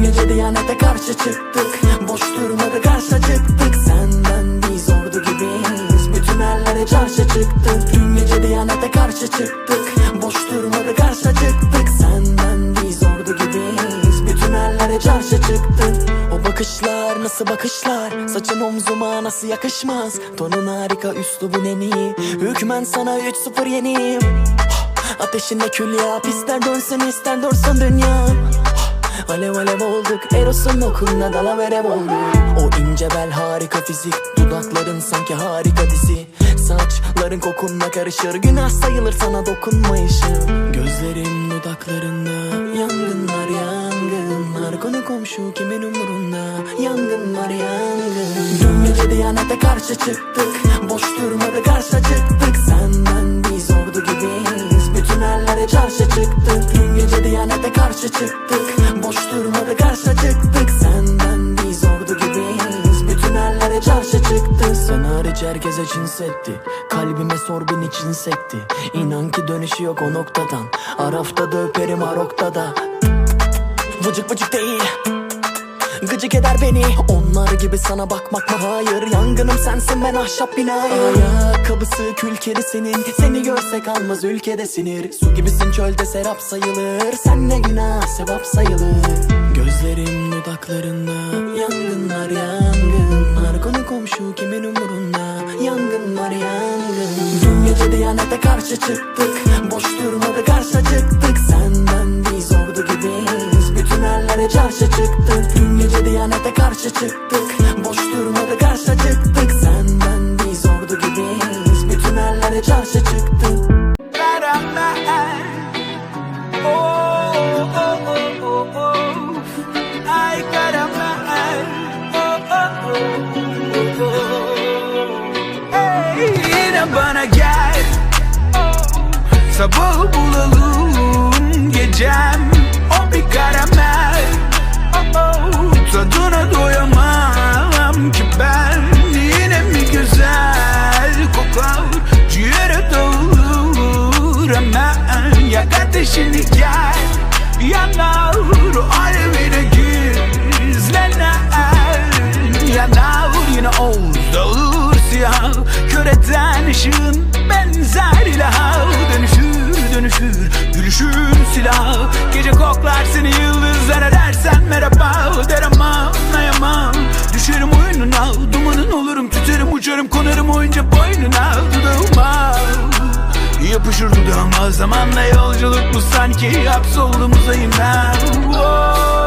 Dün gece diyanete karşı çıktık. Boş durmadı karşı çıktık. Senden biz ordu gibiyiz. Bütün ellere çarşı çıktık. Dün gece diyanete karşı çıktık. Boş durmadı karşı çıktık. Senden biz ordu gibiyiz. Bütün ellere çarşı çıktık. O bakışlar nasıl bakışlar? Saçın omzuma nasıl yakışmaz? Tonun harika üslubun en iyi. Hükmen sana 3-0 yeniyim. Ateşinde kül yap. İster dönsün ister dursun dünya Alev alev olduk Eros'un okunda dalaverev olduk O ince bel harika fizik Dudakların sanki harika dizi. Saçların kokunla karışır Günah sayılır sana dokunmayışım. Gözlerim dudaklarında Yangınlar yangınlar. Konu komşu kimin umurunda? Yangınlar yangın. Dün gece diyanete karşı çıktık Boş durmadı karşı çıktık. Senden biz ordu gibiyiz Bütün ellere çarşı çıktık karşı çıktık. Boş durmadı karşı çıktık. Senden biz ordu gibiyiz. Bütün ellere çarşı çıktık Sen hariç herkese cins etti. Kalbime sor bin için sekti İnan ki dönüşü yok o noktadan. Arafta da öperim arokta da. Vıcık vıcık değil Gıcık eder beni. Onlar gibi sana bakmak mı hayır. Yangınım sensin ben ahşap bina Ayakkabısı kül senin. Seni görsek almaz ülkede sinir. Su gibisin çölde serap sayılır. Sen ne günah sevap sayılır. Gözlerim dudaklarında. Yangınlar yangınlar. Konu komşu kimin umurunda? Yangınlar yangın. Dün gece diyanete karşı çıktık. Boş durmadı karşı çıktık. Senden biz ordu gibiyiz. Bütün ellere çarşı çıktık Diyanete karşı çıktık. Boş durmadı karşı çıktık. Senden biz ordu gibiyiz Bütün ellere çarşı çıktık. Oh, oh, oh, yine bana gel. Sabah bulalım gecem gel Yanar alevine gizlenen Yanar yine oğuz dağılır siyah Kör eden ışığın benzer ilaha Dönüşür dönüşür gülüşün silah. Gece koklar seni yıldızlara dersen merhaba. Derim anlayamam Düşerim oyununa. Dumanın olurum tüterim uçarım konarım oyunca boynuna. Dudağıma yapışırdık ama zamanla yolculuk bu sanki Hapsoldum uzayım ben wow.